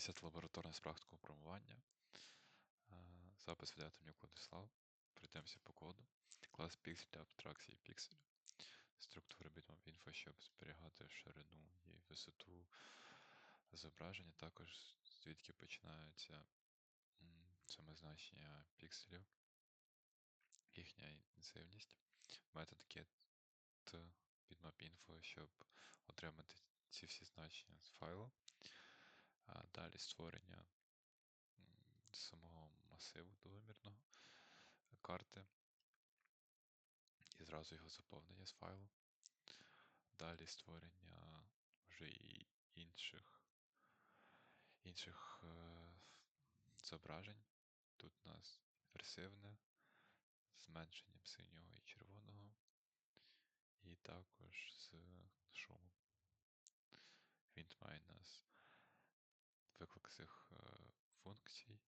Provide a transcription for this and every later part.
10 лабораторна з практикою промування. Е, Запис видатом мені Владислав. Пройдемося по коду. Клас піксель для абстракції пікселю. Структура bitmap info, щоб зберігати ширину і висоту зображення. Також звідки починаються саме значення пікселів, їхня інтенсивність. Метод get bitmap info, щоб отримати ці всі значення з файлу. Далі створення самого масиву двомірного карти і зразу його заповнення з файлу. Далі створення вже і інших, інших е, зображень. Тут у нас інверсивне, зменшенням синього і червоного, і також з шумом. Цих е, функцій,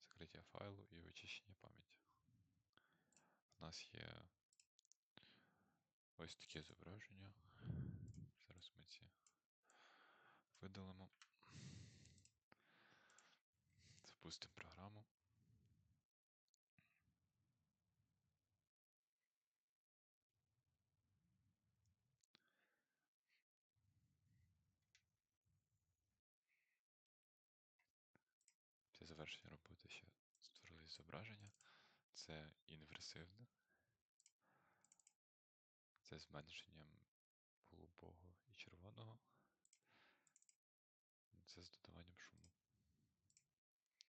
закриття файлу і очищення пам'яті. У нас є ось таке зображення. Зараз ми ці видалимо. Запустимо програму. Завершення роботи ще створили зображення. Це інверсивне. Це зменшенням голубого